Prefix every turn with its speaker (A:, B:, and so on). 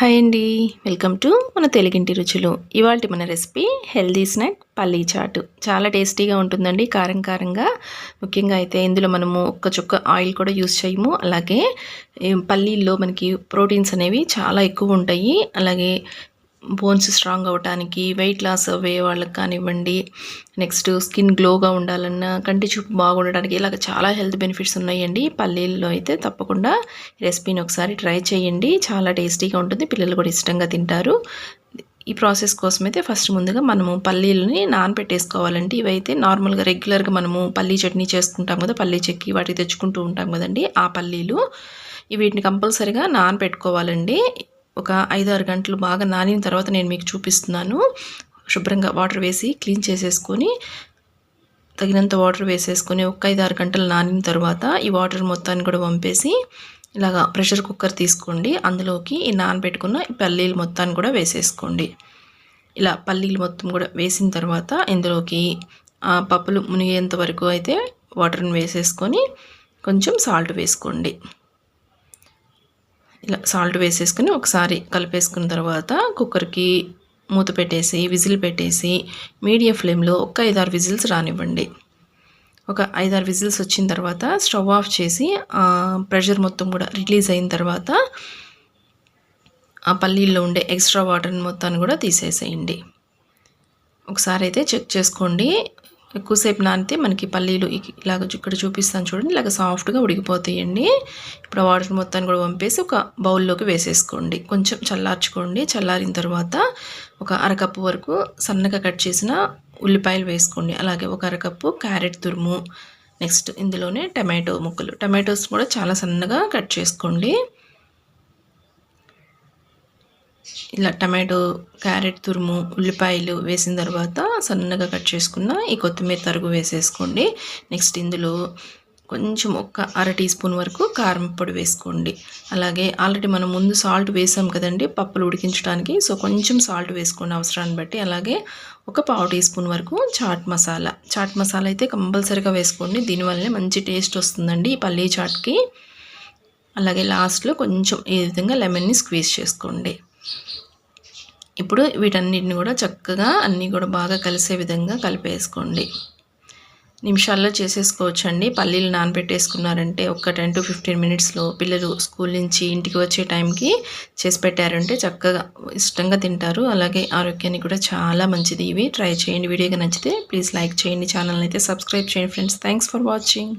A: Hi అండి. Welcome to మన తెలుగింటి రుచులు. ఇవాళ మన రెసిపీ హెల్దీ స్నాక్ పల్లీ చాటు. చాలా టేస్టీగా ఉంటుందండి కారం కారంగా. ముఖ్యంగా అయితే ఇందులో మనము ఒక్క చుక్క ఆయిల్ కూడా యూస్ చేయము. అలాగే పల్లీల్లో మనకి ప్రోటీన్స్ అనేవి చాలా ఎక్కువ ఉంటాయి. అలాగే బోన్స్ స్ట్రాంగ్ అవ్వటానికి వెయిట్ లాస్ అవ్వే వాళ్ళకి కానివ్వండి నెక్స్ట్ స్కిన్ గ్లోగా ఉండాలన్నా కంటి చూపు బాగుండడానికి ఇలాగ చాలా హెల్త్ బెనిఫిట్స్ ఉన్నాయండి. పల్లీల్లో అయితే తప్పకుండా రెసిపీని ఒకసారి ట్రై చేయండి. చాలా టేస్టీగా ఉంటుంది. పిల్లలు కూడా ఇష్టంగా తింటారు. ఈ ప్రాసెస్ కోసం అయితే ఫస్ట్ ముందుగా మనము పల్లీలని నానపెట్టేసుకోవాలండి. ఇవైతే నార్మల్గా రెగ్యులర్గా మనము పల్లీ చట్నీ చేసుకుంటాం కదా పల్లీ చెక్కి వాటికి తెచ్చుకుంటూ ఉంటాం కదండి ఆ పల్లీలు. వీటిని కంపల్సరిగా నానపెట్టుకోవాలండి. ఒక ఐదు ఆరు గంటలు బాగా నానిన తర్వాత నేను మీకు చూపిస్తున్నాను. శుభ్రంగా వాటర్ వేసి క్లీన్ చేసేసుకొని తగినంత వాటర్ వేసేసుకొని ఒక ఐదు ఆరు గంటలు నానిన తర్వాత ఈ వాటర్ మొత్తాన్ని కూడా పంపేసి ఇలాగా ప్రెషర్ కుక్కర్ తీసుకోండి. అందులోకి ఈ నానబెట్టుకున్న ఈ పల్లీలు మొత్తాన్ని కూడా వేసేసుకోండి. ఇలా పల్లీలు మొత్తం కూడా వేసిన తర్వాత ఇందులోకి పప్పులు మునిగేంత వరకు అయితే వాటర్ని వేసేసుకొని కొంచెం సాల్ట్ వేసుకోండి. ఇలా సాల్ట్ వేసేసుకుని ఒకసారి కలిపేసుకున్న తర్వాత కుక్కర్కి మూత పెట్టేసి విజిల్ పెట్టేసి మీడియం ఫ్లేమ్లో ఒక ఐదారు విజిల్స్ రానివ్వండి. ఒక ఐదారు విజిల్స్ వచ్చిన తర్వాత స్టవ్ ఆఫ్ చేసి ప్రెషర్ మొత్తం కూడా రిలీజ్ అయిన తర్వాత ఆ పల్లీల్లో ఉండే ఎక్స్ట్రా వాటర్ని మొత్తాన్ని కూడా తీసేసేయండి. ఒకసారి అయితే చెక్ చేసుకోండి. ఎక్కువసేపు నానితే మనకి పల్లీలు ఇలాగ ఇక్కడ చూపిస్తాను చూడండి ఇలాగ సాఫ్ట్గా ఉడికిపోతాయండి. ఇప్పుడు వాటర్ మొత్తాన్ని కూడా పంపేసి ఒక బౌల్లోకి వేసేసుకోండి. కొంచెం చల్లార్చుకోండి. చల్లారిన తర్వాత ఒక అరకప్పు వరకు సన్నగా కట్ చేసిన ఉల్లిపాయలు వేసుకోండి. అలాగే ఒక అరకప్పు క్యారెట్ తురుము. నెక్స్ట్ ఇందులోనే టమాటో ముక్కలు. టమాటోస్ కూడా చాలా సన్నగా కట్ చేసుకోండి. ఇలా టమాటో క్యారెట్ తురుము ఉల్లిపాయలు వేసిన తర్వాత సన్నగా కట్ చేసుకున్న ఈ కొత్తిమీర తరుగు వేసేసుకోండి. నెక్స్ట్ ఇందులో కొంచెం ఒక అర టీ స్పూన్ వరకు కారం పొడి వేసుకోండి. అలాగే ఆల్రెడీ మనం ముందు సాల్ట్ వేసాం కదండి పప్పులు ఉడికించడానికి సో కొంచెం సాల్ట్ వేసుకోండి అవసరాన్ని బట్టి. అలాగే ఒక పావు టీ స్పూన్ వరకు చాట్ మసాలా. చాట్ మసాలా అయితే కంపల్సరీగా వేసుకోండి దీనివల్లనే మంచి టేస్ట్ వస్తుందండి ఈ పల్లీ చాట్కి. అలాగే లాస్ట్లో కొంచెం ఈ విధంగా లెమన్ని స్క్వీజ్ చేసుకోండి. ఇప్పుడు వీటన్నిటిని కూడా చక్కగా అన్నీ కూడా బాగా కలిసే విధంగా కలిపేసుకోండి. నిమిషాల్లో చేసేసుకోవచ్చు అండి పల్లీలు నానబెట్టేసుకున్నారంటే ఒక టెన్ టు ఫిఫ్టీన్ మినిట్స్లో పిల్లలు స్కూల్ నుంచి ఇంటికి వచ్చే టైంకి చేసి పెట్టారంటే చక్కగా ఇష్టంగా తింటారు. అలాగే ఆరోగ్యానికి కూడా చాలా మంచిది. ఇవి ట్రై చేయండి. వీడియోగా నచ్చితే ప్లీజ్ లైక్ చేయండి. ఛానల్ని అయితే సబ్స్క్రైబ్ చేయండి ఫ్రెండ్స్. Thanks for watching.